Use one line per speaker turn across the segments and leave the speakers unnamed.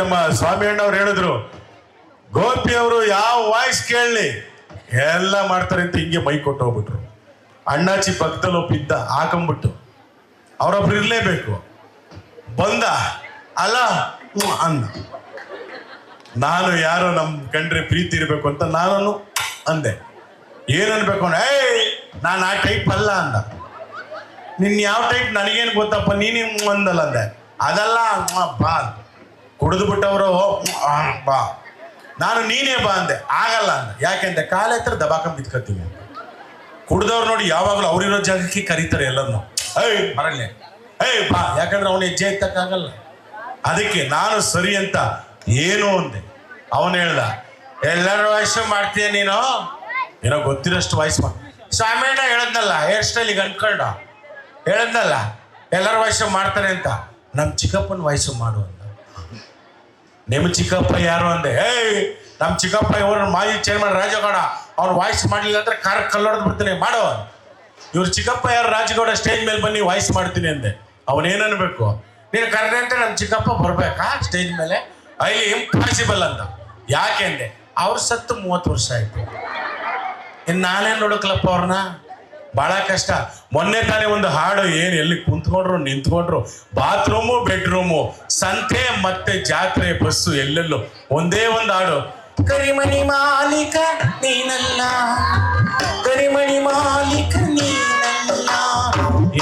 ನಮ್ಮ ಸ್ವಾಮಿ ಅಣ್ಣವ್ರು ಹೇಳಿದ್ರು, ಗೋಪಿ ಅವರು ಯಾವ ವಾಯ್ಸ್ ಕೇಳಲಿ? ಎಲ್ಲ ಮಾಡ್ತಾರೆ ಅಂತ ಹಿಂಗೆ ಮೈ ಕೊಟ್ಟು ಹೋಗ್ಬಿಟ್ರು. ಅಣ್ಣಾಚಿ ಪಕ್ಕದಲ್ಲಿ ಒಬ್ಬಿದ್ದ ಹಾಕೊಂಬಿಟ್ಟು. ಅವರೊಬ್ರು ಇರಲೇಬೇಕು. ಬಂದ, ಅಲ್ಲ ಅಂದ ನಾನು ಯಾರೋ ನಮ್ ಕಂಡ್ರೆ ಪ್ರೀತಿ ಇರಬೇಕು ಅಂತ ನಾನು ಅಂದೆ. ಏನನ್ಬೇಕು ಏಯ್, ನಾನು ಆ ಟೈಪ್ ಅಲ್ಲ ಅಂದ. ನಿನ್ ಯಾವ ಟೈಪ್ ನನಗೇನು ಗೊತ್ತಪ್ಪ ನೀನು ಅಂದಲ್ಲ ಅಂದೆ. ಅದಲ್ಲ ಬಾ ಕುಡಿದು ಬಿಟ್ಟವರು ಬಾ. ನಾನು ನೀನೇ ಬಾ ಅಂದೆ. ಆಗಲ್ಲ ಅಂದ. ಯಾಕೆಂದ್ರೆ ಕಾಲ ಹತ್ರ ದಬಾಕಂ ಬಿತ್ಕೋತೀವಿ ಕುಡ್ದವ್ರು ನೋಡಿ ಯಾವಾಗಲೂ ಅವ್ರಿರೋ ಜಾಗಕ್ಕೆ ಕರೀತಾರೆ ಎಲ್ಲರನ್ನು. ಏಯ್ ಬರಲ್ಲ ಏಯ್, ಬಾ. ಯಾಕಂದ್ರೆ ಅವನು ಹೆಜ್ಜೆ ಎತ್ತಕ್ಕಾಗಲ್ಲ ಅದಕ್ಕೆ ನಾನು ಸರಿ ಅಂತ ಏನು ಅಂದೆ. ಅವನು ಹೇಳ್ದ, ಎಲ್ಲರ ವಯಸ್ಸು ಮಾಡ್ತೀಯ ನೀನು? ಏನೋ ಗೊತ್ತಿರೋಷ್ಟು ವಯಸ್ಸು ಮಾ. ಸ್ವಾಮಿಯಣ್ಣ ಹೇಳದ್ನಲ್ಲ ಹೇರ್ ಸ್ಟೈಲಿಗೆ ಅನ್ಕೊಂಡ. ಹೇಳದ್ನಲ್ಲ, ಎಲ್ಲರ ವಯಸ್ಸು ಮಾಡ್ತಾರೆ ಅಂತ. ನಮ್ಮ ಚಿಕ್ಕಪ್ಪನ ವಯಸ್ಸು ಮಾಡು ನಿಮ್ಮ ಚಿಕ್ಕಪ್ಪ ಯಾರು? ಅಂದೆ. ಏಯ್ ನಮ್ಮ ಚಿಕ್ಕಪ್ಪ ಇವ್ರ ಮಾಜಿ ಚೇರ್ಮನ್ ರಾಜಗೌಡ. ಅವ್ರು ವಾಯ್ಸ್ ಮಾಡಲಿಲ್ಲ ಅಂದ್ರೆ ಕಾರ್ ಕಲ್ಲೊಡೆದು ಬಿಡ್ತೀನಿ. ಮಾಡೋ ಇವ್ರ ಚಿಕ್ಕಪ್ಪ ಯಾರು? ರಾಜಗೌಡ ಸ್ಟೇಜ್ ಮೇಲೆ ಬನ್ನಿ ವಾಯ್ಸ್ ಮಾಡ್ತೀನಿ ಅಂದೆ. ಅವನೇನು ಅನ್ಬೇಕು? ನೀನು ಕರೆದೆ ಅಂತ ನಮ್ಮ ಚಿಕ್ಕಪ್ಪ ಬರ್ಬೇಕಾ ಸ್ಟೇಜ್ ಮೇಲೆ? ಅಲ್ಲಿ ಇಂಪಾಸಿಬಲ್ ಅಂತ ಯಾಕೆ ಅಂದೆ. ಅವ್ರು ಸತ್ತು ಮೂವತ್ತು ವರ್ಷ ಆಯ್ತು. ಇನ್ನು ನಾನೇನು ನೋಡಕ್ಲಪ್ಪ ಅವ್ರನ್ನ ಬಹಳ ಕಷ್ಟ. ಮೊನ್ನೆ ತಾನೇ ಒಂದು ಹಾಡು ಏನು ಎಲ್ಲಿ ಕುಂತ್ಕೊಂಡ್ರು, ನಿಂತ್ಕೊಂಡ್ರು. ಬಾತ್ರೂಮು, ಬೆಡ್ರೂಮು, ಸಂತೆ ಮತ್ತೆ ಜಾತ್ರೆ, ಬಸ್ಸು ಎಲ್ಲೆಲ್ಲೂ ಒಂದೇ ಒಂದು ಹಾಡು. ಕರಿಮಣಿ ಮಾಲೀಕ, ನೀನಲ್ಲ. ಕರಿಮಣಿ ಮಾಲೀಕ, ನೀನಲ್ಲ.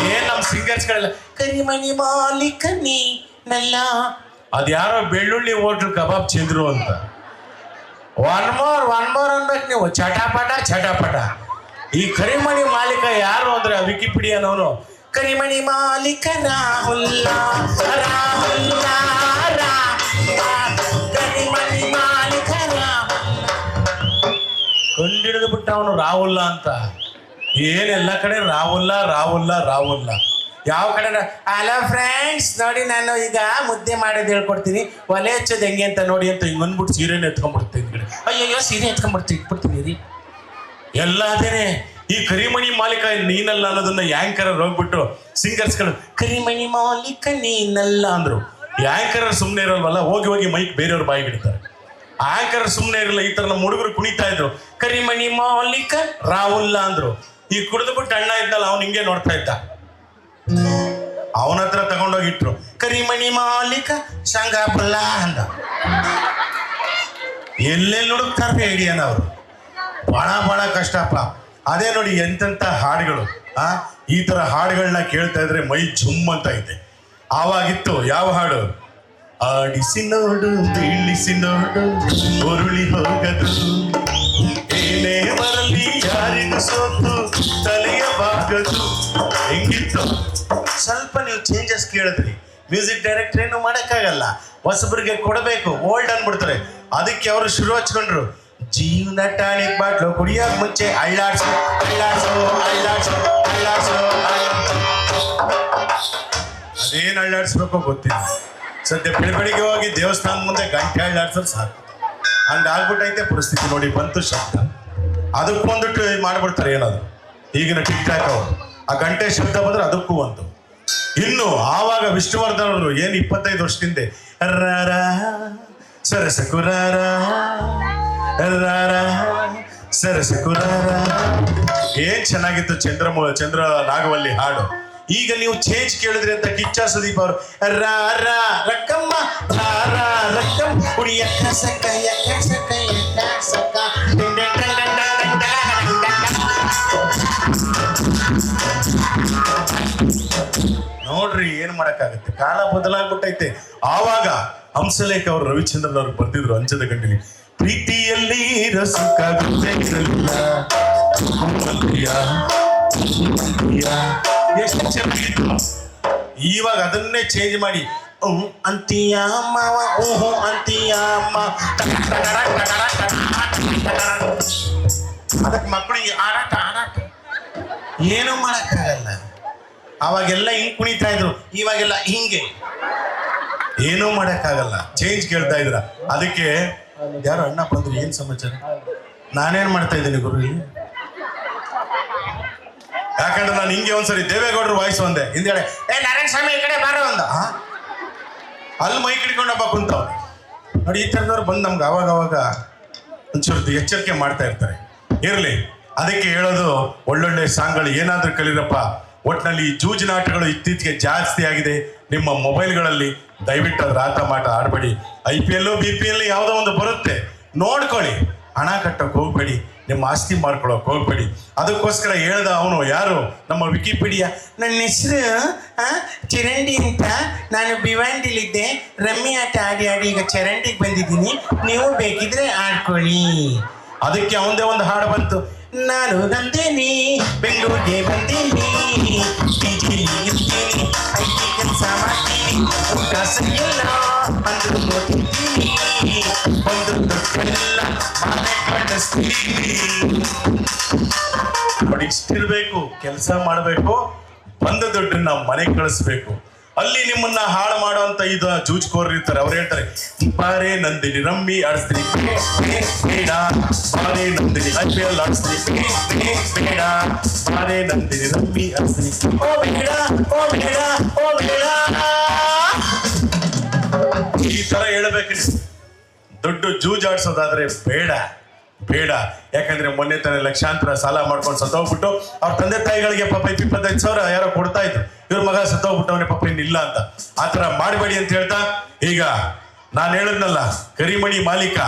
ಏ ನಮ್ ಸಿಂಗರ್ಸ್ಗಳೆಲ್ಲ, ಕರಿಮಣಿ ಮಾಲೀಕ, ನೀನಲ್ಲ. ಅದ್ಯಾರೋ ಬೆಳ್ಳುಳ್ಳಿ ಹೋಟ್ಲು ಕಬಾಬ್ ಚಂದ್ರು ಅಂತ. ಒನ್ ಮೋರ್ ಒನ್ ಮೋರ್ ಅನ್ಬೇಕು ನೀವು. ಚಟಾಪಟ ಚಟಾಪಟ. ಈ ಕರಿಮಣಿ ಮಾಲೀಕ ಯಾರು ಅಂದ್ರೆ ವಿಕಿಪೀಡಿಯಾನವನು? ಕರಿಮಣಿ ಮಾಲೀಕ ರಾಹುಲ್ಲ ಕರಿಮಣಿ ಮಾಲೀಕ ಕಂಡಿಡಿದು ಬಿಟ್ಟ ಅವನು ರಾಹುಲ್ಲ ಅಂತ. ಏನೆಲ್ಲ ಕಡೆ ರಾಹುಲ್ಲ ರಾಹುಲ್ಲ ರಾಹುಲ್ಲ. ಯಾವ ಕಡೆ ಹಲೋ ಫ್ರೆಂಡ್ಸ್ ನೋಡಿ ನಾನು ಈಗ ಮುದ್ದೆ ಮಾಡೋದು ಹೇಳ್ಕೊಡ್ತೀನಿ. ಒಲೆ ಹಚ್ಚೋದು ಹೆಂಗೆ ಅಂತ ನೋಡಿ ಅಂತ ಹಿಂಗೆ ಬಂದ್ಬಿಟ್ಟು ಸೀರೆನ ಎತ್ಕೊಂಡ್ಬಿಡ್ತೀನಿ ಕಡೆ ಅಯ್ಯಯ್ಯೋ, ಸೀರೆ ಎತ್ಕೊಂಡ್ಬಿಡ್ತೀನಿ, ಇಟ್ಬಿಡ್ತೀನಿ ರೀ. ಎಲ್ಲ ಅದೇನೆ ಈ ಕರಿಮಣಿ ಮಾಲೀಕ ನೀನಲ್ಲ ಅನ್ನೋದನ್ನ ಯಾಂಕರ್ ಹೋಗ್ಬಿಟ್ಟು ಸಿಂಗರ್ಸ್ಗಳು ಕರಿಮಣಿ ಮಾಲೀಕ ನೀನಲ್ಲ ಅಂದ್ರು. ಯಾಂಕರ್ ಸುಮ್ಮನೆ ಇರೋಲ್ವಲ್ಲ, ಹೋಗಿ ಹೋಗಿ ಮೈಕ್ ಬೇರೆಯವ್ರ ಬಾಯಿ ಬಿಡ್ತಾರೆ. ಆಂಕರ್ ಸುಮ್ಮನೆ ಇರಲ್ಲ ಈ ತರ ನಮ್ಮ ಹುಡುಗರು ಕುಣಿತಾ ಇದ್ರು. ಕರಿಮಣಿ ಮಾಲೀಕ ರಾಹುಲ್ಲ ಅಂದ್ರು. ಈ ಕುಡಿದ್ಬಿಟ್ಟು ಅಣ್ಣ ಇದ್ದಲ್ಲ ಅವ್ನು ಹಿಂಗೆ ನೋಡ್ತಾ ಇದ್ದ. ಅವನ ಹತ್ರ ತಗೊಂಡೋಗಿ ಇಟ್ರು. ಕರಿಮಣಿ ಮಾಲೀಕ ಸಂಗಾಪುಲ್ಲ ಅಂದ. ಎಲ್ಲೆಲ್ಲಿ ಹುಡುಕ್ತಾರೆ ಐಡಿಯಾನ ಅವರು. ಬಹಳ ಬಹಳ ಕಷ್ಟಪ್ಪ. ಅದೇ ನೋಡಿ ಎಂತೆಂಥ ಹಾಡುಗಳು, ಆ? ಈ ತರ ಹಾಡುಗಳನ್ನ ಕೇಳ್ತಾ ಇದ್ರೆ ಮೈ ಜುಮ್ ಅಂತ ಇದೆ. ಆವಾಗಿತ್ತು ಯಾವ ಹಾಡು? ಆಡಿಸಿ ನೋಡು, ತಿಳಿಸಿ ನೋಡು, ಉರುಳಿ ಹೋಗದು. ಬರಲಿ ಯಾರಿಗೂ ಸೋತು ಹೆಂಗಿತ್ತು? ಸ್ವಲ್ಪ ನೀವು ಚೇಂಜಸ್ ಕೇಳಿದ್ರಿ. ಮ್ಯೂಸಿಕ್ ಡೈರೆಕ್ಟರ್ ಏನು ಮಾಡೋಕ್ಕಾಗಲ್ಲ. ಹೊಸಬ್ರಿಗೆ ಕೊಡಬೇಕು ಓಲ್ಡ್ ಅನ್ಬಿಡ್ತಾರೆ. ಅದಕ್ಕೆ ಅವರು ಶುರು ಹಚ್ಕೊಂಡ್ರು. ಜೀವನ ಟಾಣಿಕ್ ಬಾಟ್ಲು ಕುಡಿಯೋಕ್ ಮುಂಚೆ ಅಳ್ಳಾಡ್ಸು ಅಳ್ಳಾಡ್ಸು ಅಳ್ಳಾಡ್ಸು ಅಳ್ಳಾಡ್ಸು ಅದೇನು ಅಳ್ಳಾಡ್ಸ್ಬೇಕೋ ಗೊತ್ತಿಲ್ಲ. ಸದ್ಯ ಬೆಳಬೆಳಿಗ್ಗೆ ಹೋಗಿ ದೇವಸ್ಥಾನ ಮುಂದೆ ಗಂಟೆ ಅಳ್ಳಾಡ್ಸೋದು ಸಾಕು. ಹಂಗಾಗ್ಬಿಟ್ಟೈತೆ ಪರಿಸ್ಥಿತಿ ನೋಡಿ, ಬಂತು ಶಬ್ದ. ಅದಕ್ಕೊಂದು ಮಾಡ್ಬಿಡ್ತಾರೆ ಏನದು? ಈಗಿನ ಟಿಕ್ ಟಾಕ್ ಅವರು. ಆ ಗಂಟೆ ಶಬ್ದ ಬಂದ್ರೆ ಅದಕ್ಕೂ ಒಂದು. ಇನ್ನು ಆವಾಗ ವಿಷ್ಣುವರ್ಧನ್ ಅವರು ಏನು ಇಪ್ಪತ್ತೈದು ವರ್ಷದಿಂದ, ರ ಸರಸ ಕುರಾರ ರಾರ ಏನ್ ಚೆನ್ನಾಗಿತ್ತು ಚಂದ್ರ ಚಂದ್ರ ನಾಗವಲ್ಲಿ ಹಾಡು. ಈಗ ನೀವು ಚೇಂಜ್ ಕೇಳಿದ್ರಿ ಅಂತ ಕಿಚ್ಚ ಸುದೀಪ್ ಅವರು. ರಕ್ಕಮ್ಮ. ನೋಡ್ರಿ ಏನ್ ಮಾಡಕ್ಕಾಗತ್ತೆ? ಕಾಲ ಬದಲಾಗ್ಬಿಟ್ಟೈತೆ. ಆವಾಗ ಹಂಸಲೇಖ ಅವರು ರವಿಚಂದ್ರನ್ ಅವ್ರು ಬರ್ತಿದ್ರು ಅಂಚದ ಗಂಟಲಿ ಪ್ರೀತಿಯಲ್ಲಿ ರಸುಕ ಇವಾಗ ಅದನ್ನೇ ಚೇಂಜ್ ಮಾಡಿ. ಅಂತೀಯ ಮಾವ ಓಹೋ ಅಂತೀಯ ಅಮ್ಮ ಅದಕ್ಕೆ ಮಕ್ಕಳಿಗೆ ಆರಾಟ ಆರಾಟ ಏನು ಮಾಡಕ್ಕಾಗಲ್ಲ. ಅವಾಗೆಲ್ಲ ಹಿಂಗ್ ಕುಣಿತಾ ಇದ್ರು, ಇವಾಗೆಲ್ಲ ಹಿಂಗೆ. ಏನೂ ಮಾಡಕ್ಕಾಗಲ್ಲ. ಚೇಂಜ್ ಕೇಳ್ತಾ ಇದ್ರ ಅದಕ್ಕೆ ಯಾರು ಅಣ್ಣ ಬಂದ್ರು ಏನ್ ಸಮಾಚಾರ? ನಾನೇನ್ ಮಾಡ್ತಾ ಇದ್ದೀನಿ ಗುರು ಯಾಕಂದ್ರೆ ನಾನು ಹಿಂಗೆ ಒಂದ್ಸರಿ ದೇವೇಗೌಡರು ವಾಯ್ಸ್ ಒಂದೆ. ಹಿಂದ್ಗಡೆ ಏ, ನಾರಾಯಣ ಸ್ವಾಮಿ, ಈ ಕಡೆ ಬಾರೋ ಅಂದ? ಅಲ್ಲಿ ಮೈ ಹಿಡ್ಕೊಂಡಪ್ಪ ಕುಂತವ್ ನೋಡಿ, ಈ ಥರದವ್ರು ಬಂದು ನಮ್ಗೆ ಅವಾಗ ಅವಾಗ ಒಂಚೂರು ಎಚ್ಚರಿಕೆ ಮಾಡ್ತಾ ಇರ್ತಾರೆ. ಇರಲಿ, ಅದಕ್ಕೆ ಹೇಳೋದು ಒಳ್ಳೊಳ್ಳೆ ಸಾಂಗ್ಗಳು ಏನಾದರೂ ಕಲೀರಪ್ಪ. ಒಟ್ಟಿನಲ್ಲಿ ಜೂಜಿನಾಟಗಳು ಇತ್ತೀಚೆಗೆ ಜಾಸ್ತಿ ಆಗಿದೆ. ನಿಮ್ಮ ಮೊಬೈಲ್ಗಳಲ್ಲಿ ದಯವಿಟ್ಟು ಅದ್ರ ಆಟ ಮಾಟ ಆಡಬೇಡಿ. I P L B P L ಯಾವುದೋ ಒಂದು ಬರುತ್ತೆ. ನೋಡ್ಕೊಳ್ಳಿ. ಹಣ ಕಟ್ಟಕ್ಕೆ ಹೋಗ್ಬೇಡಿ. ನಿಮ್ಮ ಆಸ್ತಿ ಮಾಡ್ಕೊಳಕ್ ಹೋಗ್ಬೇಡಿ. ಅದಕ್ಕೋಸ್ಕರ ಹೇಳ್ದ ಅವನು ಯಾರು? ನಮ್ಮ ವಿಕಿಪೀಡಿಯಾ
ನನ್ನ ಹೆಸರು ಚರಂಡಿ ಅಂತ. ನಾನು ಭಿವಂಡಿಲಿದ್ದೆ ರಮ್ಮಿ ಆಟ ಆಡಿ ಆಡಿ ಈಗ ಚರಂಡಿಗೆ ಬಂದಿದ್ದೀನಿ. ನೀವು ಬೇಕಿದ್ರೆ ಆಡ್ಕೊಳ್ಳಿ.
ಅದಕ್ಕೆ ಅವನದೇ ಒಂದು ಹಾಡು ಬಂತು.
ನಾನು ಬಂದೇನಿ, ಬೆಂಗಳೂರಿಗೆ ಬಂದೀನಿ ನೋಡ್ತೀನಿ ಒಂದು ಮನೆ
ಇಷ್ಟಿರ್ಬೇಕು ಕೆಲಸ ಮಾಡಬೇಕು ಬಂದ ದುಡ್ಡನ್ನ ಮನೆಗೆ ಕಳಿಸ್ಬೇಕು. ಅಲ್ಲಿ ನಿಮ್ಮನ್ನ ಹಾಳು ಮಾಡುವಂತ ಇದ ಜೂಜ್ಕೋರ್ ಇರ್ತಾರೆ, ಅವ್ರು ಹೇಳ್ತಾರೆ, ಬಾರೆ ನಂದಿನಿ, ರಮ್ಮಿ ಆಡಿಸ್ತೀನಿ. ಬೇಡ, ಬಾರೆ ನಂದಿನಿ, ಐ ಪಿ ಎಲ್ ಆಡಿಸ್ತೀನಿ. ಬೇಡ, ಬಾರೆ ನಂದಿನಿ, ರಮ್ಮಿ ಆಡಿಸ್ತೀನಿ.
ಓ, ಬೇಡ ಓ ಬೇಡ ಓ, ಬೇಡ.
ಈ ತರ ಹೇಳ್ಬೇಕು ದೊಡ್ಡ ಜೂಜ್ ಆಡ್ಸೋದಾದ್ರೆ ಬೇಡ. ಬೇಡ. ಯಾಕಂದ್ರೆ ಮೊನ್ನೆ ತಾನೇ ಲಕ್ಷಾಂತರ ಸಾಲ ಮಾಡ್ಕೊಂಡು ಸತ್ತೋಗ್ಬಿಟ್ಟು ಅವ್ರ ತಂದೆ ತಾಯಿಗಳಿಗೆ ಪಾಪ ಇಪ್ಪ- ಇಪ್ಪತ್ತೈದು ಸಾವಿರ ಯಾರೋ ಕೊಡ್ತಾ ಇದ್ರು. ಇವ್ರ ಮಗ ಸತ್ತೋಗ್ಬಿಟ್ಟವನೇ ಪಾಪ ಇನ್ನಿಲ್ಲ ಅಂತ. ಆ ಥರ ಮಾಡಬೇಡಿ ಅಂತ ಹೇಳ್ತಾ, ಈಗ ನಾನು ಹೇಳಿದ್ನಲ್ಲ, ಕರಿಮಣಿ ಮಾಲೀಕ,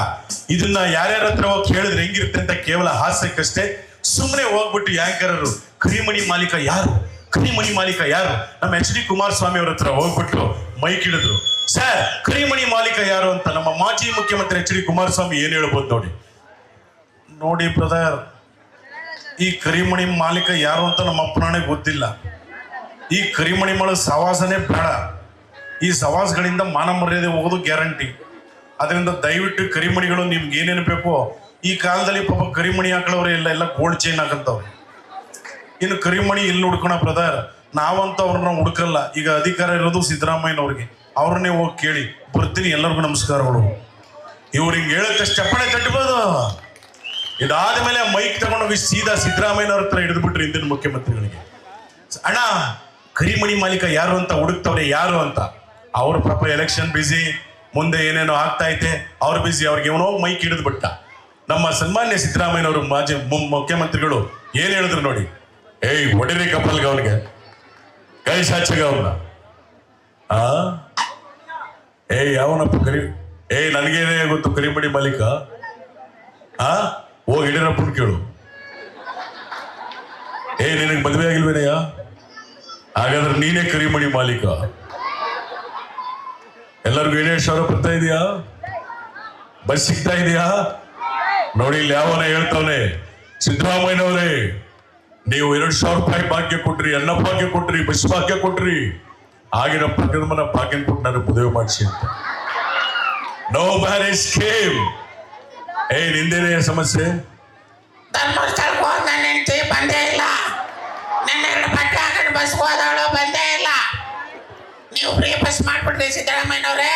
ಇದನ್ನ ಯಾರ್ಯಾರ ಹತ್ರ ಹೋಗಿ ಕೇಳಿದ್ರೆ ಹೆಂಗಿರುತ್ತೆ ಅಂತ ಕೇವಲ ಹಾಸ್ಯಕ್ಕಷ್ಟೇ ಸುಮ್ಮನೆ ಹೋಗ್ಬಿಟ್ಟು ಯಾಂಕರರು, ಕರಿಮಣಿ ಮಾಲೀಕ ಯಾರು? ಕರಿಮಣಿ ಮಾಲೀಕ ಯಾರು? ನಮ್ಮ ಎಚ್ ಡಿ ಕುಮಾರಸ್ವಾಮಿ ಅವ್ರ ಹತ್ರ ಹೋಗ್ಬಿಟ್ಟು ಮೈಕ್ ಹಿಡಿದ್ರು. ಸರ್, ಕರಿಮಣಿ ಮಾಲೀಕ ಯಾರು ಅಂತ ನಮ್ಮ ಮಾಜಿ ಮುಖ್ಯಮಂತ್ರಿ ಎಚ್ ಡಿ ಕುಮಾರಸ್ವಾಮಿ ಏನ್ ಹೇಳ್ಬೋದು ನೋಡಿ. ನೋಡಿ ಬ್ರದರ್, ಈ ಕರಿಮಣಿ ಮಾಲೀಕ ಯಾರು ಅಂತ ನಮ್ಮ ಅಪ್ಪನೇ ಗೊತ್ತಿಲ್ಲ. ಈ ಕರಿಮಣಿ ಮಳ ಸವಾಸನೇ ಬೇಡ. ಈ ಸವಾಸಗಳಿಂದ ಮಾನ ಮರ್ಯಾದೆ ಹೋಗೋದು ಗ್ಯಾರಂಟಿ. ಅದರಿಂದ ದಯವಿಟ್ಟು ಕರಿಮಣಿಗಳು ನಿಮ್ಗೆ ಏನೇನು ಬೇಕೋ, ಈ ಕಾಲದಲ್ಲಿ ಪಾಪ ಕರಿಮಣಿ ಹಾಕಳವ್ರೆ ಇಲ್ಲ, ಎಲ್ಲ ಗೋಲ್ಡ್ ಚೈನ್ ಹಾಕಂತವ್ರು. ಇನ್ನು ಕರಿಮಣಿ ಇಲ್ಲಿ ಹುಡ್ಕೋಣ ಬ್ರದರ್? ನಾವಂತ ಅವ್ರನ್ನ ಹುಡುಕಲ್ಲ. ಈಗ ಅಧಿಕಾರ ಇರೋದು ಸಿದ್ದರಾಮಯ್ಯನವ್ರಿಗೆ. ಅವ್ರನ್ನೇ ಹೋಗಿ ಕೇಳಿ. ಬರ್ತೀನಿ, ಎಲ್ಲರಿಗೂ ನಮಸ್ಕಾರಗಳು. ಇವ್ರಿಗೆ ಹೇಳಕ್ಕೆ ಚಪ್ಪಣೆ ತಟ್ಟಬೋದು ಇದಾದ ಮೇಲೆ ಮೈಕ್ ತಗೊಂಡೋಗಿ ಸೀದಾ ಸಿದ್ದರಾಮಯ್ಯನವ್ರ ಹತ್ರ ಹಿಡಿದ್ಬಿಟ್ರು ಹಿಂದಿನ ಮುಖ್ಯಮಂತ್ರಿಗಳಿಗೆ. ಅಣ್ಣ, ಕರಿಮಣಿ ಮಾಲೀಕ ಯಾರು ಅಂತ ಹುಡುಕ್ತವ್ರೆ ಯಾರು ಅಂತ? ಅವ್ರ ಪಾಪ ಎಲೆಕ್ಷನ್ ಬಿಸಿ ಮುಂದೆ ಏನೇನೋ ಆಗ್ತಾ ಐತೆ, ಅವ್ರು ಬಿಸಿ ಅವ್ರಿಗೆ ಇವನೋ ಮೈಕ್ ಹಿಡಿದ್ಬಿಟ್ಟ. ನಮ್ಮ ಸನ್ಮಾನ್ಯ ಸಿದ್ದರಾಮಯ್ಯನವರು ಮಾಜಿ ಮುಖ್ಯಮಂತ್ರಿಗಳು ಏನ್ ಹೇಳಿದ್ರು ನೋಡಿ? ಏಯ್, ಹೊಡಿರಿ ಕಪಲ್ಗ ಅವ್ರಿಗೆ ಕೈ ಸಾಚಗ ಅವ್ರನ್ನ ಆ? ಏಯ್, ಯಾವನಪ್ಪ ಕರಿ ಏಯ್, ನನಗೇನೇ ಗೊತ್ತು ಕರಿಮಣಿ ಮಾಲೀಕ? ಆ? ಹೋಗಿ ಯಡಿಯೂರಪ್ಪನ ಕೇಳು. ಏ, ನಿನಗೆ ಮದುವೆ ಆಗಿಲ್ವೇನಯ್ಯ? ಹಾಗಾದ್ರೆ ನೀನೇ ಕರಿಮಣಿ ಮಾಲೀಕ. ಎಲ್ಲರಿಗೂ ಏಳೇಳು ಸಾವಿರ ಬರ್ತಾ ಇದೆಯಾ? ಬಸ್ ಸಿಗ್ತಾ ಇದೆಯಾ? ನೋಡಿ, ಇಲ್ಲಿ ಯಾವನ ಹೇಳ್ತಾವನೆ, ಸಿದ್ದರಾಮಯ್ಯನವರೇ, ನೀವು ಎರಡು ಸಾವಿರ ರೂಪಾಯಿ ಭಾಗ್ಯ ಕೊಟ್ರಿ, ಅನ್ನ ಭಾಗ್ಯ ಕೊಟ್ರಿ, ಬಸ್ ಭಾಗ್ಯ ಕೊಟ್ರಿ, ಆಗಿನ ಮನ ಭಾಗ್ಯ ಕೊಟ್ಟು ನನಗೆ ಮದುವೆ ಮಾಡಿಸಿ ಅಂತ. ನೋ ಮ್ಯಾರೇಜ್ ಸ್ಕೀಮ್ ಏ ನಿಂದೇನೇ ಸಮಸ್ಯೆ?
ಧರ್ಮಸ್ಥಳಕ್ಕೆ ಹೋದ್ ನನ್ನ ಹೆಂಡತಿ ಬಂದೇ ಇಲ್ಲ. ನನ್ನ ಬಟ್ಟೆ ಹಾಕೊಂಡು ಬಸ್ ಹೋದವಳು ಬಂದೇ ಇಲ್ಲ. ನೀವು ಫ್ರೀ ಬಸ್ ಮಾಡ್ಬಿಟ್ರಿ ಸಿದ್ದರಾಮಯ್ಯನವ್ರೆ.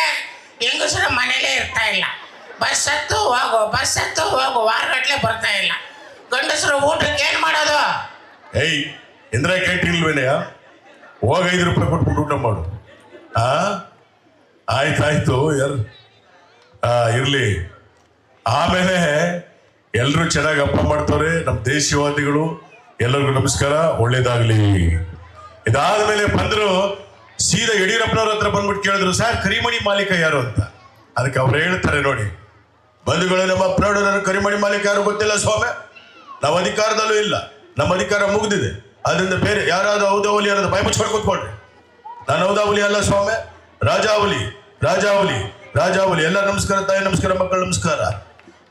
ಹೆಂಗಸರು ಮನೇಲೇ ಇರ್ತಾ ಇಲ್ಲ. ಬಸ್ ಹತ್ತು ಹೋಗು ಬಸ್ ಹತ್ತು ಹೋಗು ವಾರಗಟ್ಲೆ ಬರ್ತಾ ಇಲ್ಲ. ಗಂಡಸರು ಊಟಕ್ಕೆ ಏನು ಮಾಡೋದು?
ಏಯ್ ಇಂದ್ರ ಕೇಟಿಲ್ವೇನೆಯ ಹೋಗ ಐದು ರೂಪಾಯಿ ಕೊಟ್ಬಿಟ್ಟು ಊಟ ಮಾಡು. ಆ? ಆಯ್ತಾಯ್ತು ಯಾರು? ಆ ಇರ್ಲಿ. ಆಮೇಲೆ ಎಲ್ಲರೂ ಚೆನ್ನಾಗಿ ಹಬ್ಬ ಮಾಡ್ತವ್ರೆ ನಮ್ಮ ದೇಶವಾದಿಗಳು ಎಲ್ಲರಿಗೂ ನಮಸ್ಕಾರ, ಒಳ್ಳೇದಾಗ್ಲಿ. ಇದಾದ ಮೇಲೆ ಬಂದ್ರು ಸೀದಾ ಯಡಿಯೂರಪ್ಪನವ್ರ ಹತ್ರ ಬಂದ್ಬಿಟ್ಟು ಕೇಳಿದ್ರು, ಸರ್, ಕರಿಮಣಿ ಮಾಲೀಕ ಯಾರು ಅಂತ? ಅದಕ್ಕೆ ಅವ್ರು ಹೇಳ್ತಾರೆ ನೋಡಿ. ಬಂಧುಗಳೇ, ನಮ್ಮ ಪ್ರೌಢ ಕರಿಮಣಿ ಮಾಲೀಕ ಯಾರು ಗೊತ್ತಿಲ್ಲ ಸ್ವಾಮಿ? ನಾವು ಅಧಿಕಾರದಲ್ಲೂ ಇಲ್ಲ. ನಮ್ಮ ಅಧಿಕಾರ ಮುಗ್ದಿದೆ. ಅದರಿಂದ ಬೇರೆ ಯಾರಾದ್ರೂ ಔದಾವಲಿ ಅನ್ನೋದು ಭಯ ಮುಚ್ಕೊಂಡು ಕೂತ್ಕೊಂಡ್ರಿ ನಾನು ಔದಾವಲಿ ಅಲ್ಲ ಸ್ವಾಮಿ? ರಾಜಾವಲಿ ರಾಜಾವಲಿ ರಾಜಾವಲಿ ಎಲ್ಲ ನಮಸ್ಕಾರ, ತಾಯಿ ನಮಸ್ಕಾರ, ಮಕ್ಕಳು ನಮಸ್ಕಾರ.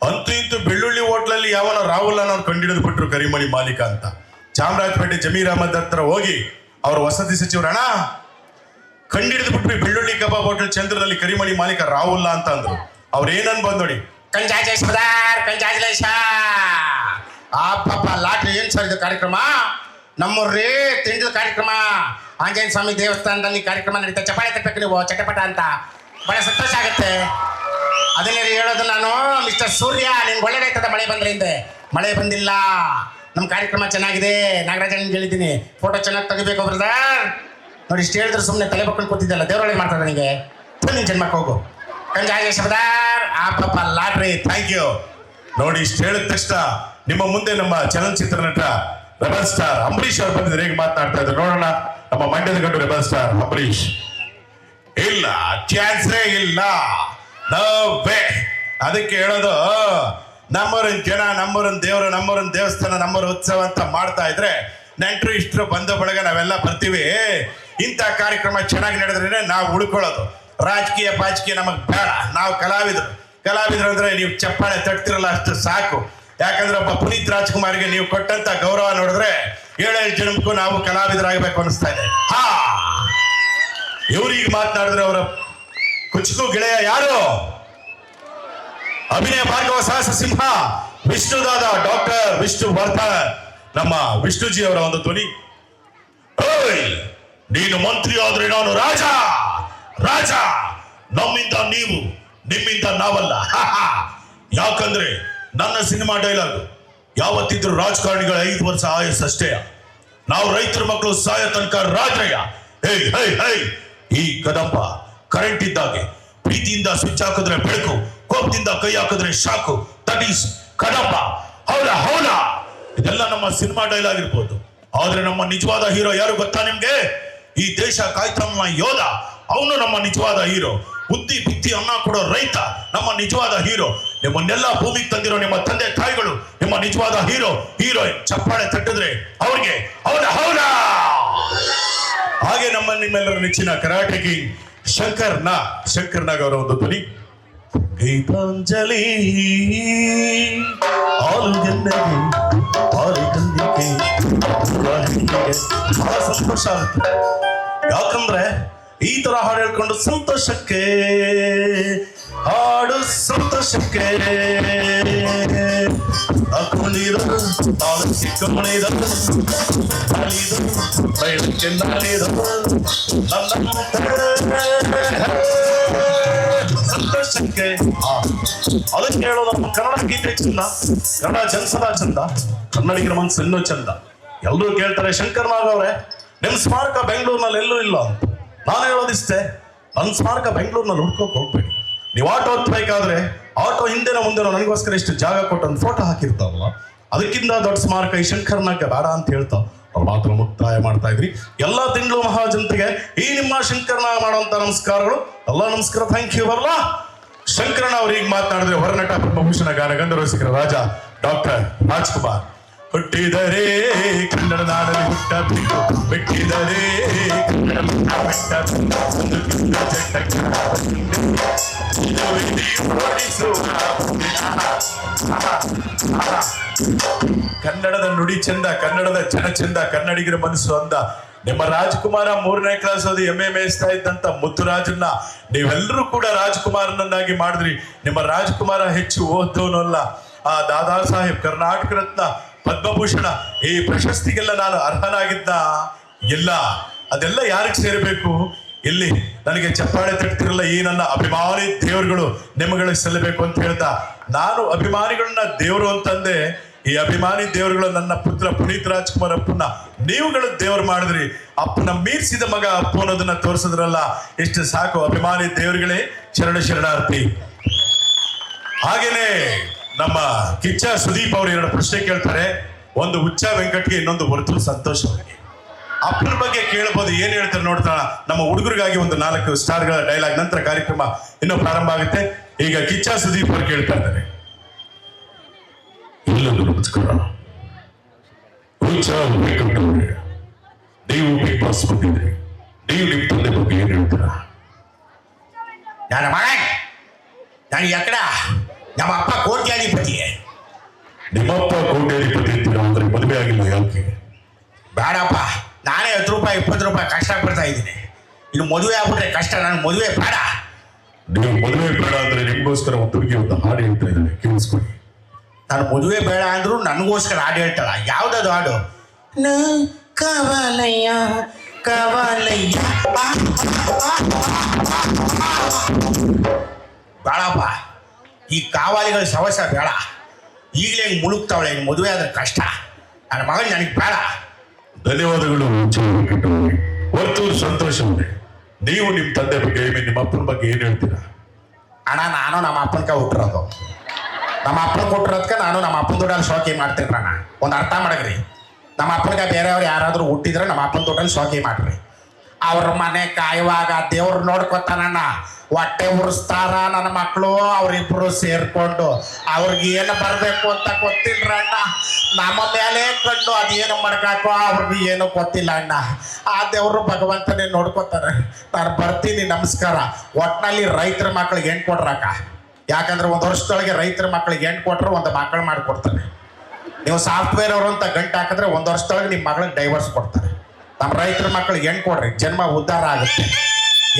ಅಂತೂ ಇಂತೂ ಬೆಳ್ಳುಳ್ಳಿ ಹೋಟ್ಲಲ್ಲಿ ಯಾವನ ರಾಹುಲ್ ಕಂಡು ಕಂಡಿಡಿದು ಬಿಟ್ರು ಕರಿಮಣಿ ಮಾಲೀಕ ಅಂತ. ಚಾಮರಾಜಪೇಟೆ ಜಮೀರ್ ಅಹಮದ್ ಹತ್ರ ಹೋಗಿ ಅವ್ರ ವಸತಿ ಸಚಿವರು, ಅಣ್ಣ, ಕಂಡಿಡಿದು ಬಿಟ್ವಿ ಬೆಳ್ಳುಳ್ಳಿ ಕಬಾಬ್ ಹೋಟೆಲ್ ಚಂದ್ರದಲ್ಲಿ ಕರಿಮಣಿ ಮಾಲೀಕ ರಾಹುಲ್ ಅಂತ ಅಂದ್ರು. ಅವ್ರು ಏನನ್ ಬಂದ್ ನೋಡಿ
ಕಂಜಾಜೆ ಸರ್ದಾರ್ ಕಂಜಾಜಲೇಶ ಆ ಪಾಪ ಲಾಟ್ರಿ ಏನ್ ಸರ್ ಇದು ಕಾರ್ಯಕ್ರಮ? ನಮ್ಮೂರ್ರಿ ತಿಂಡಿದ ಕಾರ್ಯಕ್ರಮ. ಆಂಜನೇಯ ಸ್ವಾಮಿ ದೇವಸ್ಥಾನದಲ್ಲಿ ಕಾರ್ಯಕ್ರಮ ನಡೀತಾ ಚಪಾತಿ ತಟ್ಟಬೇಕು ನೀವು, ಚಟಪಟ ಅಂತ. ಬಹಳ ಸಂತೋಷ ಆಗುತ್ತೆ. ಅದನ್ನೇ ಹೇಳೋದು ನಾನು ಮಿಸ್ಟರ್ ಸೂರ್ಯ ನಿನ್ಗೆ ಒಳ್ಳೇದಾಯ್ತದ ಮಳೆ ಬಂದ್ರೆ ಹಿಂದೆ. ಮಳೆ ಬಂದಿಲ್ಲ. ನಮ್ಮ ಕಾರ್ಯಕ್ರಮ ಚೆನ್ನಾಗಿದೆ. ನಾಗರಾಜ ನಿನ್ಗೆ ಹೇಳಿದ್ದೀನಿ. ಫೋಟೋ ಚೆನ್ನಾಗಿ ತೆಗಿಬೇಕು ಬ್ರದರ್ ನೋಡಿ, ಇಷ್ಟು ಹೇಳಿದ್ರೆ ಸುಮ್ಮನೆ ತಲೆ ಬಕ್ಕೊಂಡು ಕೂತಿದ್ದಲ್ಲ ದೇವರೊಳಗೆ ಮಾಡ್ತಾರೆ ನನಗೆ ನಿನ್ ಜನ್ಮಕ್ಕೆ ಹೋಗು. ಕಂಜಾಜೆ ಸರ್ದಾರ್ ಆ ಪಾಪ ಲಾಟ್ರಿ ಥ್ಯಾಂಕ್ ಯು
ನೋಡಿ, ಇಷ್ಟು ಹೇಳಿದ ತಕ್ಷಣ ನಿಮ್ಮ ಮುಂದೆ ನಮ್ಮ ಚಲನಚಿತ್ರ ನಟ ರೆಬಲ್ ಸ್ಟಾರ್ ಅಂಬರೀಶ್ ಅವ್ರು ಬಂದಿದ್ರೆ. ಹೇಗೆ ಮಾತನಾಡ್ತಾ ಇದ್ರು ನೋಡೋಣ. ನಮ್ಮ ಮಂಡ್ಯದ ಗಂಡು ರೆಬಲ್ ಸ್ಟಾರ್ ಅಂಬರೀಶ್ ಇಲ್ಲ ಚಾನ್ಸೇ ಇಲ್ಲ. No way. ಅದಕ್ಕೆ ಹೇಳೋದು, ನಮ್ಮೂರಿನ ಜನ, ನಮ್ಮೂರಿನ ದೇವರು, ನಮ್ಮೂರಿನ ದೇವಸ್ಥಾನ, ನಮ್ಮೂರ ಉತ್ಸವ ಅಂತ ಮಾಡ್ತಾ ಇದ್ರೆ ನೆಂಟರು, ಇಷ್ಟರು ಬಂದ ಬಳಗ ನಾವೆಲ್ಲ ಬರ್ತೀವಿ. ಇಂಥ ಕಾರ್ಯಕ್ರಮ ಚೆನ್ನಾಗಿ ನಡೆದ್ರೆ ನಾವು ಉಳ್ಕೊಳ್ಳೋದು. ರಾಜಕೀಯ, ಪಾಜಕೀಯ ನಮಗೆ ಬೇಡ. ನಾವು ಕಲಾವಿದರು. ಕಲಾವಿದರು ಅಂದ್ರೆ ನೀವು ಚಪ್ಪಾಳೆ ತಟ್ತಿರಲ್ಲ, ಅಷ್ಟು ಸಾಕು. ಯಾಕಂದ್ರೆ ಒಬ್ಬ ಪುನೀತ್ ರಾಜ್ಕುಮಾರ್ಗೆ ನೀವು ಕೊಟ್ಟಂತ ಗೌರವ ನೋಡಿದ್ರೆ ಏಳೇಳು ಜನಕ್ಕೂ ನಾವು ಕಲಾವಿದರಾಗಬೇಕು ಅನಿಸ್ತಾ ಇದೆ. ಹಾ! ಇವ್ರಿಗೆ ಮಾತನಾಡಿದ್ರೆ ಅವರ ಕುಚುಕು ಗೆಳೆಯ ಯಾರು? ಅಭಿನಯ ಭಾರ್ಗವ ಸಾಹಸ ಸಿಂಹ ವಿಷ್ಣುದಾದ ಡಾಕ್ಟರ್ ವಿಷ್ಣು ವರ್ಧನ್ ನಮ್ಮ ವಿಷ್ಣುಜಿ ಅವರ ಒಂದು ಧ್ವನಿ. ನೀನು ಮಂತ್ರಿ ಆದ್ರೆ ನಾನು ರಾಜ. ರಾಜ, ನಮ್ಮಿಂದ ನೀವು, ನಿಮ್ಮಿಂದ ನಾವಲ್ಲ. ಯಾಕಂದ್ರೆ ನನ್ನ ಸಿನಿಮಾ ಡೈಲಾಗ್ ಯಾವತ್ತಿದ್ರು ರಾಜಕಾರಣಿಗಳ ಐದು ವರ್ಷ ಆಯಸ್ ಅಷ್ಟೇ ನಾವು ರೈತರ ಮಕ್ಕಳು ಸಾಯ ತನಕ ರಾಜಯ್ಯ. ಹೇ ಹೇ ಹೇ ಈ ಕದಂಬ ಕರೆಂಟ್ ಇದ್ದಾಗೆ, ಪ್ರೀತಿಯಿಂದ ಸ್ವಿಚ್ ಹಾಕಿದ್ರೆ ಬೆಳಕು, ಕೋಪದಿಂದ ಕೈ ಹಾಕಿದ್ರೆ ಶಾಕು ದಟ್ ಈಸ್ ಕಡಪ. ಹೌಲ ಹೌಲ ಇದೆಲ್ಲ ನಮ್ಮ ಸಿನಿಮಾ ಡೈಲಾಗ್ ಇರ್ಬೋದು ಆದ್ರೆ ನಮ್ಮ ನಿಜವಾದ ಹೀರೋ ಯಾರು ಗೊತ್ತಾ ನಿಮ್ಗೆ? ಈ ದೇಶ ಕಾಯ್ತಮ್ಮ ಯೋಧ. ಅವನು ನಮ್ಮ ನಿಜವಾದ ಹೀರೋ. ಬುದ್ಧಿ ಬುದ್ಧಿ ಅನ್ನ ಕೊಡೋ ರೈತ, ನಮ್ಮ ನಿಜವಾದ ಹೀರೋ. ನಿಮ್ಮನ್ನೆಲ್ಲ ಭೂಮಿಗೆ ತಂದಿರೋ ನಿಮ್ಮ ತಂದೆ ತಾಯಿಗಳು ನಿಮ್ಮ ನಿಜವಾದ ಹೀರೋ, ಹೀರೋಯಿನ್. ಚಪ್ಪಾಳೆ ತಟ್ಟಿದ್ರೆ ಅವ್ರಿಗೆ. ಹೌದಾ? ಹೌದಾ? ಹಾಗೆ ನಮ್ಮ ನಿಮ್ಮೆಲ್ಲರ ನೆಚ್ಚಿನ ಕರಾಟೆ ಕಿಂಗ್ ಶಂಕರ್ ನಾ ಶಂಕರ್ ನಾಗ್ ಅವರ ಒಂದು ಧ್ವನಿ. ಗೀತಾಂಜಲಿ ಸಂತೋಷ ಯಾಕಂದ್ರೆ ಈ ತರ ಹಾಡು ಹೇಳ್ಕೊಂಡು ಸಂತೋಷಕ್ಕೆ ಹಾಡು ಸಂತೋಷಕ್ಕೆ. ಹಾಕೊಂಡಿರೋ ತಾಳಕ್ಕೆ ಕಮ್ಮಣಿರೋ ಅಳಿದು ಸಂತೋಷಕ್ಕೆ ಅದಕ್ಕೆ ಹೇಳೋದು ನಮ್ಮ ಕನ್ನಡ ಗೀತೆ ಚಂದ, ಕನ್ನಡ ಜನಸದ ಚಂದ, ಕನ್ನಡಿಗರ ಮನಸ್ಸು ಇನ್ನೂ ಚಂದ. ಎಲ್ಲರೂ ಕೇಳ್ತಾರೆ, ಶಂಕರ್ ನಾಗ್ ಅವ್ರೆ, ನಿಮ್ ಸ್ಮಾರಕ ಬೆಂಗಳೂರಿನಲ್ಲಿ ಎಲ್ಲೂ ಇಲ್ಲ? ನಾನು ಹೇಳೋದಿಷ್ಟೇ ನನ್ನ ಸ್ಮಾರಕ ಬೆಂಗಳೂರಿನಲ್ಲಿ ಹುಡ್ಕೋಕ್ ಹೋಗ್ಬೇಡಿ. ನೀವು ಆಟೋ ಹತ್ಬೇಕಾದ್ರೆ ಆಟೋ ಹಿಂದೆನ ಮುಂದೆನೋ ನನಗೋಸ್ಕರ ಇಷ್ಟು ಜಾಗ ಕೊಟ್ಟು ಒಂದು ಫೋಟೋ ಹಾಕಿರ್ತಾವಲ್ಲ ಅದಕ್ಕಿಂತ ದೊಡ್ಡ ಸ್ಮಾರಕ ಈ ಶಂಕರ್ನಾಗ ಬೇಡ ಅಂತ ಹೇಳ್ತಾ, ಅವ್ರು ಮಾತ್ರ ಮುಕ್ತಾಯ ಮಾಡ್ತಾ ಇದ್ರಿ. ಎಲ್ಲಾ ತಿಂಗಳು ಮಹಾಜನತೆಗೆ ಈ ನಿಮ್ಮ ಶಂಕರ್ನ ಮಾಡುವಂತ ನಮಸ್ಕಾರಗಳು. ಎಲ್ಲ ನಮಸ್ಕಾರ ಥ್ಯಾಂಕ್ ಯು ಬರಲ್ಲ ಶಂಕರಣ್ಣ ಅವ್ರಿಗೆ ಮಾತನಾಡಿದ್ರೆ ಹೊರನಟ ಪದ್ಮಭೂಷಣ ಗಾನ ಗಂಧರ್ವಸಿಕರ ರಾಜ ಡಾಕ್ಟರ್ ರಾಜ್ಕುಮಾರ್. ಹುಟ್ಟಿದರೆ ಕನ್ನಡ ನಾಡಲ್ಲಿ ಹುಟ್ಟಬೇಕು ಬಿಟ್ಟಿದರೆ ಕನ್ನಡದ ನುಡಿ ಚಂದ, ಕನ್ನಡದ ಜನ ಚಂದ, ಕನ್ನಡಿಗರ ಮನಸ್ಸು ಅಂದ. ನಿಮ್ಮ ರಾಜ್ಕುಮಾರ ಮೂರನೇ ಕ್ಲಾಸ್ ಓದಿ ಎಂ ಎ ಮೇಯಿಸ್ತಾ ಇದ್ದಂತ ಮುತ್ತುರಾಜನ್ನ ನೀವೆಲ್ಲರೂ ಕೂಡ ರಾಜ್ಕುಮಾರನನ್ನಾಗಿ ಮಾಡಿದ್ರಿ. ನಿಮ್ಮ ರಾಜ್ಕುಮಾರ ಹೆಚ್ಚು ಓದ್ದವನು ಅಲ್ಲ ಆ ದಾದಾ ಸಾಹೇಬ್ ಕರ್ನಾಟಕ ರತ್ನ ಪದ್ಮಭೂಷಣ, ಈ ಪ್ರಶಸ್ತಿಗೆಲ್ಲ ನಾನು ಅರ್ಹನಾಗಿದ್ದ ಇಲ್ಲ. ಅದೆಲ್ಲ ಯಾರಿಗೆ ಸೇರಬೇಕು? ಇಲ್ಲಿ ನನಗೆ ಚಪ್ಪಾಳೆ ತಟ್ಟಿರಲ್ಲ ಈ ನನ್ನ ಅಭಿಮಾನಿ ದೇವರುಗಳು ನಿಮಗಳಿಗೆ ಸಲ್ಲಬೇಕು ಅಂತ ಹೇಳ್ತಾ, ನಾನು ಅಭಿಮಾನಿಗಳನ್ನ ದೇವರು ಅಂತಂದೆ, ಈ ಅಭಿಮಾನಿ ದೇವರುಗಳು ನನ್ನ ಪುತ್ರ ಪುನೀತ್ ರಾಜ್ಕುಮಾರ್ ಅಪ್ಪನ ನೀವುಗಳು ದೇವರು ಮಾಡಿದ್ರಿ. ಅಪ್ಪನ ಮೀರಿಸಿದ ಮಗ ಅಪ್ಪು ಅನ್ನೋದನ್ನ ತೋರಿಸಿದ್ರಲ್ಲ ಎಷ್ಟು ಸಾಕು ಅಭಿಮಾನಿ ದೇವರುಗಳೇ, ಶರಣ ಶರಣಾರ್ಥಿ. ಹಾಗೇನೆ ನಮ್ಮ ಕಿಚ್ಚ ಸುದೀಪ್ ಅವರು ಎರಡು ಪ್ರಶ್ನೆ ಕೇಳ್ತಾರೆ. ಒಂದು ಹುಚ್ಚ ವೆಂಕಟ್ಗೆ ಇನ್ನೊಂದು ಹೊರತು ಸಂತೋಷವಾಗಿ ಅಪ್ಪನ ಬಗ್ಗೆ ಕೇಳಬಹುದು ಏನ್ ಹೇಳ್ತಾರೆ ನೋಡ್ತಾ, ನಮ್ಮ ಹುಡುಗರಿಗಾಗಿ ಒಂದು ನಾಲ್ಕು ಸ್ಟಾರ್ಗಳ ಡೈಲಾಗ್ ನಂತರ ಕಾರ್ಯಕ್ರಮ ಇನ್ನೂ ಪ್ರಾರಂಭ ಆಗುತ್ತೆ. ಈಗ ಕಿಚ್ಚ ಸುದೀಪ್ ಅವರು ಕೇಳ್ತಾ ಇದ್ದಾರೆ. ನಮಸ್ಕಾರ. ನೀವು ಬಿಗ್ ಬಾಸ್ ಬಂದಿದ್ರಿ ನೀವು ತಂದೆ ಬಗ್ಗೆ ಏನ್
ನಮ್ಮ ಅಪ್ಪ ಕೋಟ್ಯಾಧಿಪತಿ.
ನಿಮ್ಮಪ್ಪ ಕೋಟ್ಯಾಧಿಪತಿ ಅಂತೀರಾ ಅಂದ್ರೆ ಮದುವೆ ಆಗಿಲ್ಲ ಯಾಕೆ
ಬೇಡಪ್ಪ ನಾನೇ ಹತ್ತು ರೂಪಾಯಿ ಇಪ್ಪತ್ತು ರೂಪಾಯಿ ಕಷ್ಟ ಪಡ್ತಾ ಇದ್ದೀನಿ. ಇನ್ನು ಮದುವೆ ಆಗ್ಬಿಟ್ರೆ ಕಷ್ಟ ನಾನು ಮದುವೆ ಬೇಡ.
ನೀವು ಮದುವೆ ಬೇಡ ಅಂದ್ರೆ ನಿಮಗೋಸ್ಕರ ಒಂದು ಹುಡುಗಿ ಒಂದು ಹಾಡು ಹೇಳ್ತಾ ಇದ್ದಾನೆ ಕೇಳಿಸ್ಕೊಳ್ಳಿ.
ನಾನು ಮದುವೆ ಬೇಡ ಅಂದ್ರು ನನಗೋಸ್ಕರ ಹಾಡು ಹೇಳ್ತಾಳ. ಯಾವ್ದದು ಹಾಡು? ಕವಲಯ್ಯ ಕವಲಯ್ಯ. ಬಾಳಪ್ಪ ಈ ಕಾವಾಲಿಗಳ ಸವಸ ಬೇಡ. ಈಗಲೇ ಹಿಂಗೆ ಮುಳುಗ್ತಾವಳೆ ಹಿಂಗೆ ಮದುವೆ ಆದ್ರೆ ಕಷ್ಟ. ನನ್ನ ಮಗನ ನನಗೆ ಬೇಡ.
ಧನ್ಯವಾದಗಳು ವರ್ತೂರು ಸಂತೋಷ ನೀವು ನಿಮ್ಮ ತಂದೆ ಬಗ್ಗೆ ನಿಮ್ಮ ಅಪ್ಪನ ಬಗ್ಗೆ ಏನು ಹೇಳ್ತೀರಾ?
ಅಣ್ಣ ನಾನು ನಮ್ಮ ಅಪ್ಪನ ಕೈ ಹುಟ್ಟಿರೋದು. ನಮ್ಮ ಅಪ್ಪನ ಕೊಟ್ಟಿರೋದಕ್ಕೆ ನಾನು ನಮ್ಮ ಅಪ್ಪನ ದೊಡ್ಡಲ್ಲಿ ಶೋಕಿ ಮಾಡ್ತೀನಿ ಅಣ್ಣ. ಒಂದು ಅರ್ಥ ಮಾಡಗ್ರಿ. ನಮ್ಮ ಅಪ್ಪನಿಗೆ ಬೇರೆಯವ್ರು ಯಾರಾದರೂ ಹುಟ್ಟಿದ್ರೆ ನಮ್ಮ ಅಪ್ಪನ ದೊಡ್ಡಲ್ಲಿ ಶೋಕಿ ಮಾಡ್ರಿ. ಅವ್ರ ಮನೆ ಕಾಯುವಾಗ ದೇವ್ರು ನೋಡ್ಕೊತಾನಣ್ಣ. ಹೊಟ್ಟೆ ಉರಿಸ್ತಾರ ನನ್ನ ಮಕ್ಕಳು ಅವರಿಬ್ರು ಸೇರ್ಕೊಂಡು. ಅವ್ರಿಗೆ ಏನು ಬರಬೇಕು ಅಂತ ಗೊತ್ತಿಲ್ರ ಅಣ್ಣ? ನಮ್ಮ ಮೇಲೆ ಕಂಡು ಅದೇನು ಮಾಡ್ಕಾಕೋ ಅವ್ರಿಗೆ ಏನು ಗೊತ್ತಿಲ್ಲ ಅಣ್ಣ. ಆ ದೇವರು ಭಗವಂತನೇ ನೋಡ್ಕೊತಾರೆ. ನಾನು ಬರ್ತೀನಿ, ನಮಸ್ಕಾರ. ಒಟ್ನಲ್ಲಿ ರೈತರ ಮಕ್ಳಿಗೆ ಹೆಣ್ಣು ಕೊಡ್ರಕ್ಕ ಯಾಕಂದ್ರೆ ಒಂದು ವರ್ಷದೊಳಗೆ ರೈತರ ಮಕ್ಳಿಗೆ ಹೆಣ್ಣು ಕೊಟ್ಟರು ಒಂದು ಮಕ್ಕಳು ಮಾಡಿಕೊಡ್ತಾರೆ. ನೀವು ಸಾಫ್ಟ್ವೇರ್ ಅವರು ಅಂತ ಗಂಟು ಹಾಕಿದ್ರೆ ಒಂದು ವರ್ಷದೊಳಗೆ ನಿಮ್ಮ ಮಗಳಿಗೆ ಡೈವರ್ಸ್ ಕೊಡ್ತಾರೆ. ನಮ್ಮ ರೈತರ ಮಕ್ಳಿಗೆ ಹೆಣ್ಣು ಕೊಡ್ರಿ, ಜನ್ಮ ಉದ್ಧಾರ ಆಗುತ್ತೆ.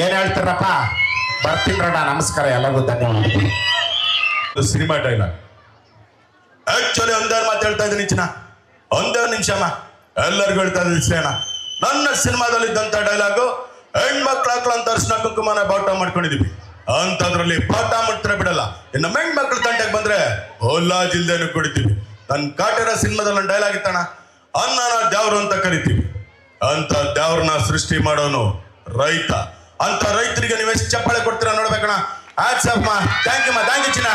ಏನು ಹೇಳ್ತೀರಪ್ಪ? ಬರ್ತೀನ್ರಣ್ಣ ನಮಸ್ಕಾರ, ಎಲ್ಲರಿಗೂ
ಧನ್ಯವಾದ ಸಿನಿಮಾ ಡೈಲಾಗ್ ಆಕ್ಚುಲಿ ಒಂದೆರಡು ಮಾತು ಹೇಳ್ತಾ ಇದ್ದೀನಿ ಚಿನ್ನ ಒಂದೇ ನಿಮಿಷಮ್ಮ ಎಲ್ಲರಿಗೂ ಹೇಳ್ತಾ ಇದ್ದೀನಿ ಶ್ರೇಣ ನನ್ನ ಸಿನಿಮಾದಲ್ಲಿ ಇದ್ದಂತ ಡೈಲಾಗು ಹೆಣ್ಮಕ್ಳು ಹಾಕ್ಲಂತ ಅರ್ಶನ ಕುಂಕುಮನ ಬಾಟ ಮಾಡ್ಕೊಂಡಿದೀವಿ. ಅಂತದ್ರಲ್ಲಿ ಪಾಠ ಮಾಡ್ತಾರೆ ಬಿಡಲ್ಲ. ಇನ್ನು ಹೆಣ್ಮಕ್ಳು ತಂಟೆಗೆ ಬಂದ್ರೆ ಹೊಲ್ಲಾ ಜಿಲ್ಲೆನು ಕುಡಿತೀವಿ ನನ್ನ ಕಾಟರ ಸಿನಿಮಾದಲ್ಲಿ ಒಂದು ಡೈಲಾಗ್ ಇತ್ತಣ್ಣ. ಅನ್ನನ ದೇವ್ರು ಅಂತ ಕರಿತೀವಿ. ಅಂತ ದೇವ್ರನ್ನ ಸೃಷ್ಟಿ ಮಾಡೋನು ರೈತ. ಅಂತ ರೈತರಿಗೆ ನೀವು ಎಷ್ಟು ಚಪ್ಪಾಳೆ ಕೊಡ್ತೀರಾ ನೋಡ್ಬೇಕಣ್ಣ. ಆಟ್ಸಪ್ಪ ಥ್ಯಾಂಕ್ ಯು ಮಾ ಥ್ಯಾಂಕ್ ಯು ಚಿನ್ನ.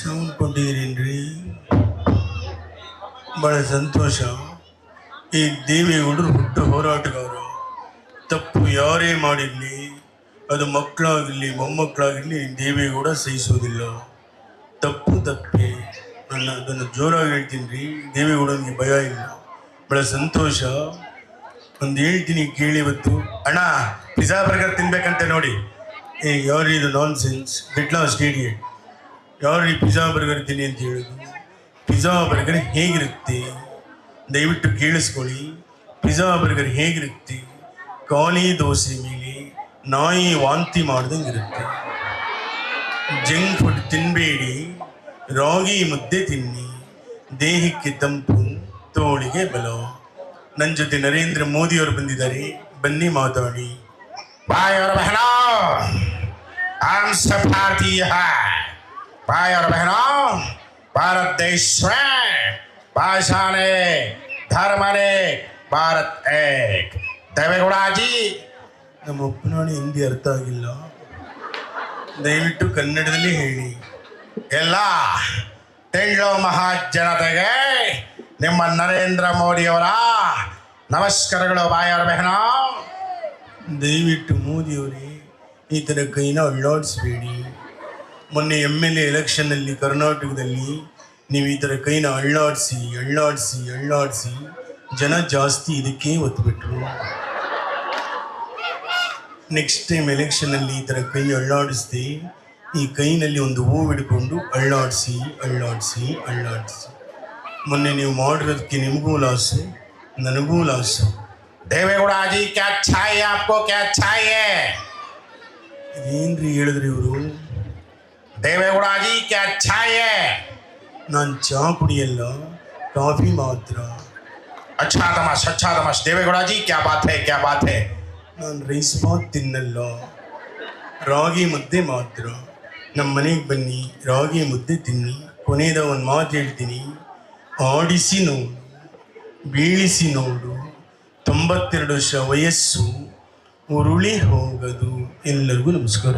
ಸೌಂಡ್ ಕೊಟ್ಟಿದ್ದೀರೇನ್ರಿ? ಬಹಳ ಸಂತೋಷ. ಈ ದೇವಿ ಹುಡುಗರು ಹುಟ್ಟು ಹೋರಾಟಗಾರರು ತಪ್ಪು ಯಾರೇ ಮಾಡಿರಲಿ, ಅದು ಮಕ್ಕಳಾಗಿರಲಿ, ಮೊಮ್ಮಕ್ಕಳಾಗಿರಲಿ ದೇವೇಗೌಡ ಸಹಿಸೋದಿಲ್ಲ ತಪ್ಪು ತಪ್ಪೆ. ನನ್ನ ಅದನ್ನು ಜೋರಾಗಿ ಹೇಳ್ತೀನಿ ರೀ ದೇವೇಗೌಡನಿಗೆ ಭಯ ಇಲ್ಲ. ಬಹಳ ಸಂತೋಷ. ಒಂದು ಹೇಳ್ತೀನಿ ಕೇಳಿ ಇವತ್ತು ಅಣ್ಣ ಪಿಜ್ಜಾ ಬರ್ಗರ್ ತಿನ್ಬೇಕಂತೆ ನೋಡಿ. ಏ ಯಾರು ಇದು ನಾನ್ ಸೆನ್ಸ್ ಬಿಟ್ಲಾ ಸ್ಟೇಡಿಯಂ ಯಾರು ರೀ ಪಿಜ್ಜಾ ಬರ್ಗರ್ ತಿನ್ನಿ ಅಂತ ಹೇಳೋದು? ಪಿಜ್ಜಾ ಬರ್ಗರ್ ಹೇಗಿರುತ್ತೆ? ದಯವಿಟ್ಟು ಕೇಳಿಸ್ಕೊಳ್ಳಿ. ಪಿಜ್ಜಾ ಬರ್ಗರ್ ಹೇಗಿರುತ್ತೆ? ಖಾಲಿ ದೋಸೆ ಮೇಲೆ ನಾಯಿ ವಾಂತಿ ಮಾಡ್ದಂಗೆ ಇರುತ್ತೆ. ಜಂಕ್ ಫುಡ್ ತಿನ್ನಬೇಡಿ ರಾಗಿ ಮುದ್ದೆ ತಿನ್ನಿ. ದೇಹಕ್ಕೆ ತಂಪು. ತೋಳಿಗೆ ಬಲೋ. ನನ್ನ ಜೊತೆ ನರೇಂದ್ರ ಮೋದಿ ಅವರು ಬಂದಿದ್ದಾರೆ. ಬನ್ನಿ ಮಾತಾಡಿ
ಬಾಯವರ ಬಹನೋ. ಆಂಸ ಭಾರತೀಯ. ಬಾಯವರ ಬಹನೋ. ಭಾರತ ದೇಶ ಭಾಷಾನೆ. ಧರ್ಮನೆ. ಭಾರತ್ ಏಕ್. ದೇವೇಗೌಡಾಜಿ.
ನಮ್ಮ ಹಿಂದಿ ಅರ್ಥ ಆಗಿಲ್ಲ. ದಯವಿಟ್ಟು ಕನ್ನಡದಲ್ಲಿ ಹೇಳಿ.
ಎಲ್ಲ ತೆಳ್ಳು ಮಹಾಜನತೆಗೆ ನಿಮ್ಮ ನರೇಂದ್ರ ಮೋದಿಯವರ ನಮಸ್ಕಾರಗಳು ಬಾಯಾರಬೇಕನ
ದಯವಿಟ್ಟು ಮೋದಿಯವರೇ, ಈ ಥರ ಕೈನ ಅಳ್ಳಾಡಿಸ್ಬೇಡಿ ಮೊನ್ನೆ ಎಂ ಎಲ್ ಎ ಎಲೆಕ್ಷನ್ನಲ್ಲಿ ಕರ್ನಾಟಕದಲ್ಲಿ ನೀವು ಈ ಥರ ಕೈನ ಅಳ್ಳಾಡಿಸಿ ಅಳ್ಳಾಡಿಸಿ ಅಳ್ಳಾಡಿಸಿ ಜನ ಜಾಸ್ತಿ ಇದಕ್ಕೆ ಒತ್ತುಬಿಟ್ರು ನೆಕ್ಸ್ಟ್ ಟೈಮ್ ಎಲೆಕ್ಷನಲ್ಲಿ ಈ ಥರ ಕೈ ಅಳ್ಳಾಡಿಸ್ದೆ ಈ ಕೈನಲ್ಲಿ ಒಂದು ಹೂವು ಹಿಡ್ಕೊಂಡು ಅಳ್ಳಾಡಿಸಿ ಅಳ್ಳಾಡಿಸಿ ಅಳ್ಳಾಡಿಸಿ ಮೊನ್ನೆ ನೀವು ಮಾಡಿರೋದಕ್ಕೆ ನಿಮಗೂ ಲಾಸ್ ನನಗೂ ಲಾಸ್
ದೇವೇಗೌಡ ಅಜಿ ಕ್ಯಾ ಛಾಯೆ ಆಪ್ಕೋ ಕ್ಯಾ ಛಾಯೆ?
ಇದೇನ್ರಿ ಹೇಳಿದ್ರಿ ಇವರು?
ದೇವೇಗೌಡ ಅಜಿ ಕ್ಯಾ ಛಾಯೆ?
ನಾನು ಚಹಾ ಕುಡಿಯಲ್ಲ ಕಾಫಿ ಮಾತ್ರ.
ಅಚ್ಛಾ ತಮಾಷ್ ಅಚ್ಛಾ ತಮಾಷ್. ದೇವೇಗೌಡ ಅಜಿ ಕ್ಯಾ ಬಾತ್ ಹೇ ಕ್ಯಾ ಬಾತ್ ಹೇ?
ನಾನು ರೈಸ್ ಬಾತ್ ತಿನ್ನಲ್ಲ ರಾಗಿ ಮುದ್ದೆ ಮಾತ್ರ. ನಮ್ಮ ಮನೆಗೆ ಬನ್ನಿ ರಾಗಿ ಮುದ್ದೆ ತಿನ್ನಿ ಕೊನೆಯದ ಒಂದು ಮಾತು ಹೇಳ್ತೀನಿ. ಆಡಿಸಿ ನೋಡು ಬೀಳಿಸಿ ನೋಡು ತೊಂಬತ್ತೆರಡು ವರ್ಷ ವಯಸ್ಸು ಉರುಳಿ ಹೋಗದು. ಎಲ್ಲರಿಗೂ ನಮಸ್ಕಾರ.